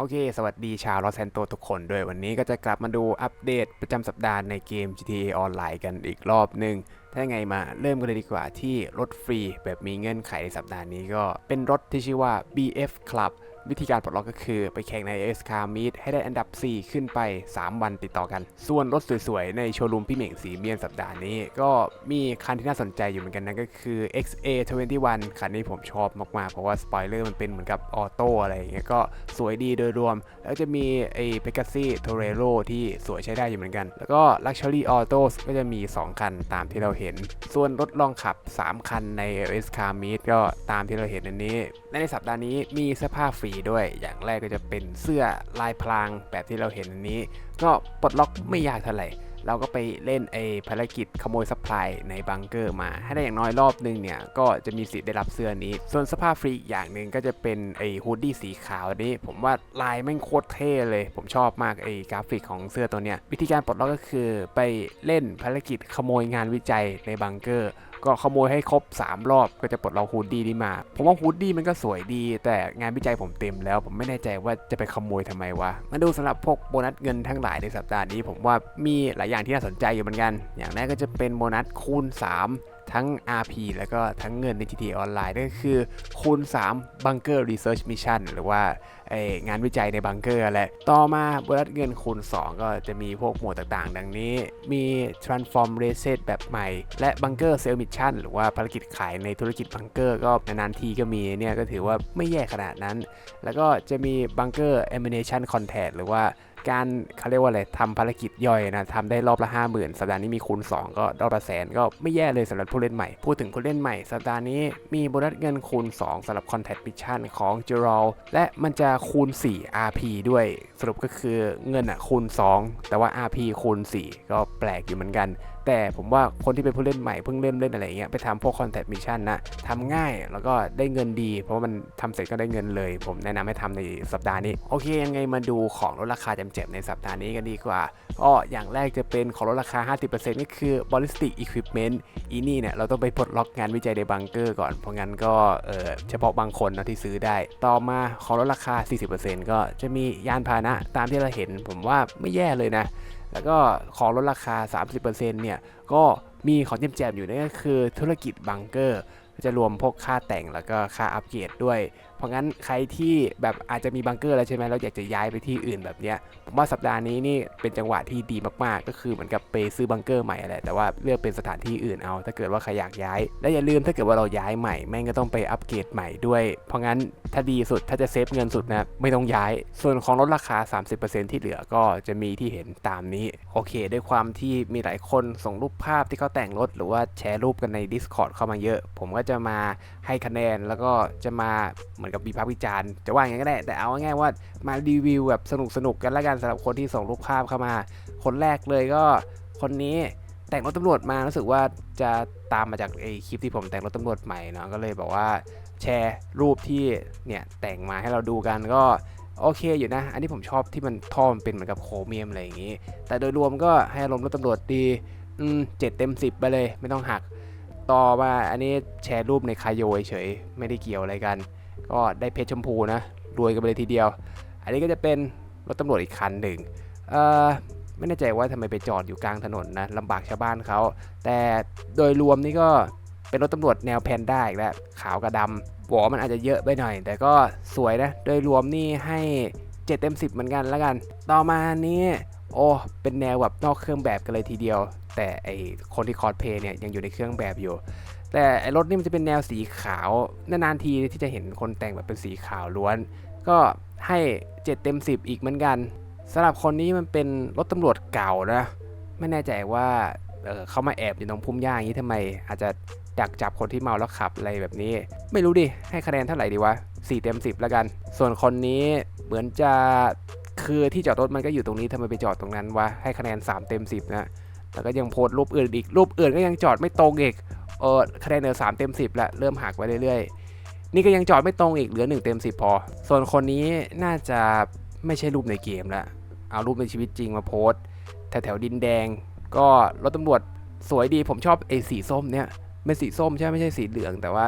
โอเค สวัสดีชาวลอสแอนโตทุกคนด้วย วันนี้ก็จะกลับมาดูอัปเดตประจำสัปดาห์ในเกม GTA ออนไลน์กันอีกรอบหนึ่งถ้าไงมาเริ่มกันเลยดีกว่าที่รถฟรีแบบมีเงื่อนไขในสัปดาห์นี้ก็เป็นรถที่ชื่อว่า BF Club วิธีการปลดล็อกก็คือไปแข่งใน s c a r Meet ให้ได้อันดับ 4 ขึ้นไป 3 วันติดต่อกัน ส่วนรถสวยๆ ในโชว์รูมพี่เหม่งสีเมียนสัปดาห์นี้ ก็มีคันที่น่าสนใจอยู่เหมือนกันนั่นก็คือ XA21 คันนี้ผมชอบมากๆ เพราะว่าสปอยเลอร์มันเป็นเหมือนกับออโต้อะไรอย่างเงี้ยก็สวยดีโดยรวม แล้วจะมีไอ้ Pegasi Torero ที่สวยใช้ได้อยู่เหมือนกัน แล้วก็ Luxury Autos ก็จะมี 2 คันตามที่เราเห็น ส่วนรถลองขับ 3 คันใน s c a r Meet ก็ตามที่เราเห็นอันนี้ ในสัปดาห์นี้มีเสื้อผ้าฟรีด้วย อย่างแรกก็จะเป็นเสื้อลายพรางแบบที่เราเห็นนี้ ก็ปลดล็อกไม่ยากเท่าไหร่ เราก็ไปเล่นไอ้ภารกิจขโมยซัพพลายในบังเกอร์มา ให้ได้อย่างน้อยรอบนึงเนี่ย ก็จะมีสิทธิ์ได้รับเสื้อนี้ ส่วนเสื้อฟรีอีกอย่างหนึ่งก็จะเป็นไอ้ฮูดดี้สีขาวนี้ ผมว่าลายแม่งโคตรเท่เลย ผมชอบมากไอ้กราฟิกของเสื้อตัวเนี้ยวิธีการปลดล็อกก็คือไปเล่นภารกิจขโมยงานวิจัยในบังเกอร์ ก็ขโมยให้ครบ 3 รอบก็จะปลดล็อกฮูดดี้นี้มา ผมว่าฮูดดี้มันก็สวยดี แต่งานวิจัยผมเต็มแล้ว ผมไม่แน่ใจว่าจะไปขโมยทำไมวะมาดูสำหรับพวกโบนัสเงินทั้งหลายในสัปดาห์นี้ ผมว่ามีหลายอย่างที่น่าสนใจอยู่เหมือนกัน อย่างแรกก็จะเป็นโบนัสคูณ 3 ทั้ง RP แล้วก็ทั้งเงินใน GTA ออนไลน์นั่นก็คือคูณ3 Bunker Research Mission หรือว่างานวิจัยในบังเกอร์แหละ ต่อมาโบนัสเงินคูณ 2 ก็จะมีพวกหมวดต่างๆ ดังนี้ มี Transform Reset แบบใหม่ และ Bunker Sale Mission หรือว่าภารกิจขายในธุรกิจบังเกอร์ก็นานๆทีก็มีเนี่ยก็ถือว่าไม่แย่ขนาดนั้น แล้วก็จะมี Bunker Elimination Contact หรือว่า การเขาเรียกว่าอะไรทำภารกิจย่อยนะทำได้รอบละ 50,000 สัปดาห์นี้มีคูณ 2 ก็รอบละแสนก็ไม่แย่เลยสำหรับผู้เล่นใหม่ พูดถึงผู้เล่นใหม่ สัปดาห์นี้มีโบนัสเงินคูณ 2สำหรับ Contact Mission ของ j e r a l และมันจะคูณ 4 RP ด้วย สรุปก็คือเงินอะคูณ 2 แต่ว่า RP คูณ 4 ก็แปลกอยู่เหมือนกัน แต่ผมว่าคนที่เป็นผู้เล่นใหม่เพิ่งเริ่มเล่นอะไรเงี้ยไปทำพวก Contact Mission นะทำง่ายแล้วก็ได้เงินดี เพราะว่ามันทำเสร็จก็ได้เงินเลย ผมแนะนำให้ทำในสัปดาห์นี้ โอเคยังไงมาดูของลดราคาจำเจ็บในสัปดาห์นี้กันดีกว่าก็อย่างแรกจะเป็นของลดราคา 50%ก็คือ Ballistic Equipment อีนี่เนี่ยเราต้องไปปลดล็อกงานวิจัยในบังเกอร์ก่อน เพราะงั้นก็เออเฉพาะบางคนนะที่ซื้อได้ ต่อมาของลดราคา 40%ก็จะมียานพาหนะตามที่เราเห็นผมว่าไม่แย่เลยนะ แล้วก็ของลดราคา 30%เนี่ยก็มีของแจมๆอยู่นั่นก็คือธุรกิจบังเกอร์จะรวมพวกค่าแต่งแล้วก็ค่าอัปเกรดด้วย เพราะงั้นใครที่แบบอาจจะมีบังเกอร์แล้วใช่ไหมเราอยากจะย้ายไปที่อื่นแบบเนี้ยผมว่าสัปดาห์นี้นี่เป็นจังหวะที่ดีมากๆ ก็คือเหมือนกับไปซื้อบังเกอร์ใหม่แหละแต่ว่าเลือกเป็นสถานที่อื่นเอา ถ้าเกิดว่าใครอยากย้าย และอย่าลืมถ้าเกิดว่าเราย้ายใหม่แม่งก็ต้องไปอัปเกรดใหม่ด้วย เพราะงั้นถ้าดีสุดถ้าจะเซฟเงินสุดนะไม่ต้องย้าย ส่วนของลดราคา 30%ที่เหลือก็จะมีที่เห็นตามนี้โอเค ด้วยความที่มีหลายคนส่งรูปภาพที่เขาแต่งรถหรือว่าแชร์รูปกันใน Discord เข้ามาเยอะ ผมก็จะมาให้คะแนนแล้วก็จะมาเหมือนกับวิพากษ์วิจารณ์จะว่าอย่างนั้ก็ได้ แต่เอาง่ายๆว่ามารีวิวแบบสนุกๆกันล้วกันสำหรับคนที่ส่งรูปภาพเข้ามา คนแรกเลยก็คนนี้แต่งรถตำรวจมารู้สึกว่าจะตามมาจากไอคลิปที่ผมแต่งรถตำรวจใหม่เนาะก็เลยบอกว่าแชร์รูปที่เนี่ยแต่งมาให้เราดูกันก็โอเคอยู่นะ อันนี้ผมชอบที่มันท่อมเป็นเหมือนกับโครเมียมอะไรอย่างงี้ แต่โดยรวมก็ให้อารมณ์รถตำรวจดีอืมเจ็ดเต็มสิบไปเลยไม่ต้องหัก ต่อมาอันนี้แชร์รูปในคาโยเฉยไม่ได้เกี่ยวอะไรกัน ก็ได้เพชรชมพูนะรวยกันไปเลยทีเดียว อันนี้ก็จะเป็นรถตำรวจอีกคันหนึ่งเอ่อไม่แน่ใจว่าทำไมไปจอดอยู่กลางถนนนะลำบากชาวบ้านเขา แต่โดยรวมนี่ก็เป็นรถตำรวจแนวแพนด้าอีกแล้วขาวกับดำหัวมันอาจจะเยอะไปหน่อย แต่ก็สวยนะ โดยรวมนี่ให้ 7 เต็ม 10 เหมือนกันแล้วกัน ต่อมานี้ โอ้เป็นแนวแบบนอกเครื่องแบบกันเลยทีเดียว แต่ไอคนที่คอสเพย์เนี่ยยังอยู่ในเครื่องแบบอยู่ แต่ไอรถนี่มันจะเป็นแนวสีขาวนานๆทีที่จะเห็นคนแต่งแบบเป็นสีขาวล้วน ก็ให้ 7 เต็ม 10 อีกเหมือนกันสำหรับคนนี้มันเป็นรถตำรวจเก่านะ ไม่แน่ใจว่าเเขามาแอบอยู่ตรงพุ่มหญ้าอย่างนี้ทำไม อาจจะดักจับคนที่เมาแล้วขับอะไรแบบนี้ ไม่รู้ดิ ให้คะแนนเท่าไหร่ดีวะ 4 เต็ม 10 แล้วกัน ส่วนคนนี้เหมือนจะ คือที่จอดรถมันก็อยู่ตรงนี้ทำไมไปจอดตรงนั้นวะให้คะแนน 3 เต็ม 10 นะแล้วก็ยังโพสต์รูปอื่นอีกรูปอื่นก็ยังจอดไม่ตรงอีกเออคะแนนเหลือ3เต็ม 10ละเริ่มหักไปเรื่อยๆ นี่ก็ยังจอดไม่ตรงอีกเหลือ 1 เต็ม 10 พอ ส่วนคนนี้น่าจะไม่ใช่รูปในเกมละเอารูปในชีวิตจริงมาโพสต์แถวแถวๆดินแดง ก็รถตำรวจสวยดีผมชอบไอ้สีส้มเนี่ย เป็นสีส้มใช่ไม่ใช่สีเหลือง แต่ว่า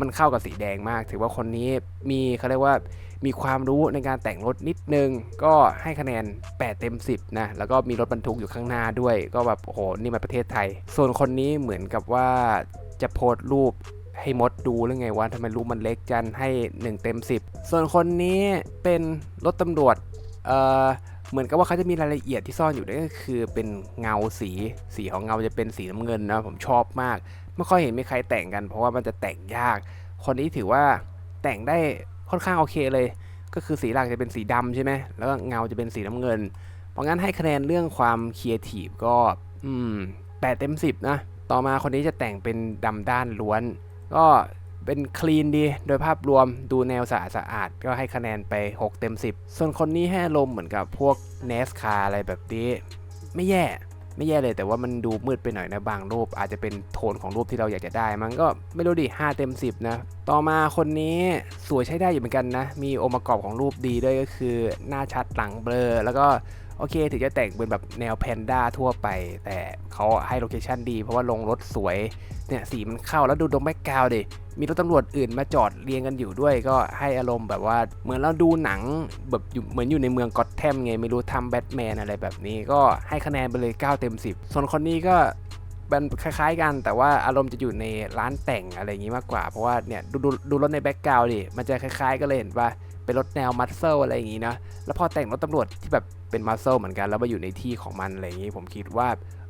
มันเข้ากับสีแดงมาก ถือว่าคนนี้มีเขาเรียกว่ามีความรู้ในการแต่งรถนิดนึง ก็ให้คะแนน 8 เต็ม 10 นะ แล้วก็มีรถบรรทุกอยู่ข้างหน้าด้วย ก็แบบโอ้โห นี่มาประเทศไทย ส่วนคนนี้เหมือนกับว่าจะโพสต์รูปให้มดดูหรือไงว่าทำไมรูปมันเล็กจันให้ 1 เต็ม 10 ส่วนคนนี้เป็นรถตำรวจ เอ่อเหมือนกับว่าเขาจะมีรายละเอียดที่ซ่อนอยู่ด้วยก็คือเป็นเงาสี สีของเงาจะเป็นสีน้ำเงินนะผมชอบมาก ไม่ค่อยเห็นมีใครแต่งกัน เพราะว่ามันจะแต่งยาก คนนี้ถือว่าแต่งได้ค่อนข้างโอเคเลย ก็คือสีหลักจะเป็นสีดำใช่ไหมแล้วก็เงาจะเป็นสีน้ำเงิน เพราะงั้นให้คะแนนเรื่องความครีเอทีฟก็อืมแปดเต็มสิบนะ ต่อมาคนนี้จะแต่งเป็นดำด้านล้วน ก็เป็นคลีนดี โดยภาพรวมดูแนวสะอาดสะอาดก็ให้คะแนนไป 6 เต็ม 10 ส่วนคนนี้ให้อารมเหมือนกับพวก NASCAR อะไรแบบนี้ ไม่แย่ ไม่แย่เลยแต่ว่ามันดูมืดไปหน่อยนะบางรูปอาจจะเป็นโทนของรูปที่เราอยากจะได้ มันก็ไม่รู้ดิ5เต็ม 10 นะ ต่อมาคนนี้สวยใช้ได้อยู่เหมือนกันนะ มีองค์ประกอบของรูปดีด้วยก็คือหน้าชัดหลังเบลอแล้วก็ โอเคถึงจะแต่งเป็นแบบแนวแพนด้าทั่วไป แต่เขาให้โลเคชันดี เพราะว่าลงรถสวยเนี่ยสีมันเข้าแล้วดูตรงแบ็กกราวด์ดิมีรถตำรวจอื่นมาจอดเรียงกันอยู่ด้วย ก็ให้อารมณ์แบบว่าเหมือนเราดูหนังแบบอยู่เหมือนอยู่ในเมืองกอตแทมไงไม่รู้ทำแบทแมนอะไรแบบนี้ก็ให้คะแนนไปเลย 9 เต็ม 10 ส่วนคนนี้ก็เป็นคล้ายๆกันแต่ว่าอารมณ์จะอยู่ในร้านแต่งอะไรอย่างนี้มากกว่า เพราะว่าเนี่ยดูดูดูรถในแบ็กกราวด์ดิมันจะคล้ายๆก็เลยเห็นว่า เป็นรถแนวมัสเซลอะไรอย่างนี้นะ แล้วพอแต่งรถตำรวจที่แบบเป็นมัสเซลเหมือนกันแล้วมาอยู่ในที่ของมันอะไรอย่างนี้ ผมคิดว่า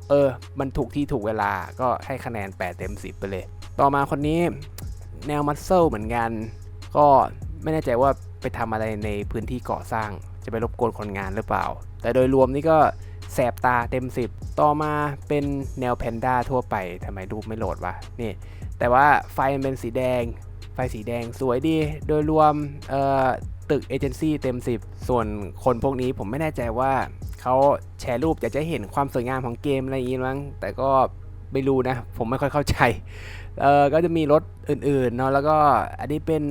เออ มันถูกที่ถูกเวลาก็ให้คะแนน 8 เต็ม 10 ไปเลย ต่อมาคนนี้แนวมัสเซลเหมือนกัน ก็ไม่แน่ใจว่าไปทำอะไรในพื้นที่ก่อสร้าง จะไปรบกวนคนงานหรือเปล่า แต่โดยรวมนี่ก็แสบตาเต็ม 10 ต่อมาเป็นแนวแพนด้าทั่วไปทำไมรูปไม่โหลดวะนี่แต่ว่าไฟมันเป็นสีแดง ไฟสีแดงสวยดี โดยรวมตึกเอเจนซี่เต็ม 10 ส่วนคนพวกนี้ผมไม่แน่ใจว่าเขาแชร์รูปอยากจะเห็นความสวยงามของเกมอะไรอย่างนี้มั้งแต่ก็ไม่รู้นะ ผมไม่ค่อยเข้าใจเออก็จะมีรถอื่นๆเนาะแล้วก็อันนี้เป็น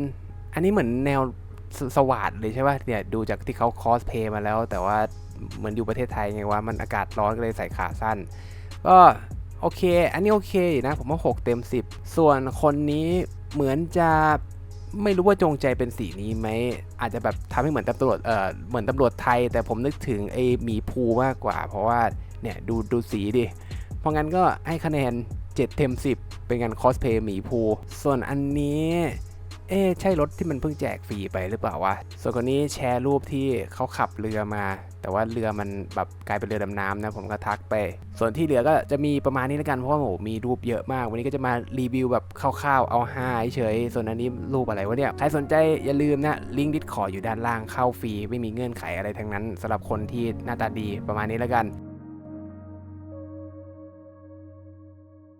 อันนี้เหมือนแนวสสวัสดเลยใช่ป่ะเนี่ยดูจากที่เขาคอสเพย์มาแล้ว แต่ว่าเหมือนอยู่ประเทศไทยไงว่ามันอากาศร้อนก็เลยใส่ขาสั้น ก็โอเค อันนี้โอเคนะผมว่า 6 เต็ม 10 ส่วนคนนี้ เหมือนจะไม่รู้ว่าจงใจเป็นสีนี้ไหม อาจจะแบบทำให้เหมือนตำรวจเอ่อเหมือนตำรวจไทย แต่ผมนึกถึงไอ้หมีภูมากกว่า เพราะว่าเนี่ยดูดูสีดิ เพราะงั้นก็ให้คะแนน 7 เต็ม 10 เป็นการคอสเพย์หมีภู ส่วนอันนี้ เอ๊ใช่รถที่มันเพิ่งแจกฟรีไปหรือเปล่าวะ ส่วนคนนี้แชร์รูปที่เขาขับเรือมา แต่ว่าเรือมันแบบกลายเป็นเรือดำน้ำนะผมก็ทักไป ส่วนที่เหลือก็จะมีประมาณนี้แล้วกัน เพราะว่าโหมีรูปเยอะมาก วันนี้ก็จะมารีวิวแบบคร่าวๆ เอาห้าเฉยๆส่วนอันนี้รูปอะไรวะเนี่ย ใครสนใจอย่าลืมนะลิงก์ดิสคอร์อยู่ด้านล่างเข้าฟรี ไม่มีเงื่อนไขอะไรทั้งนั้นสำหรับคนที่หน้าตาดีประมาณนี้แล้วกัน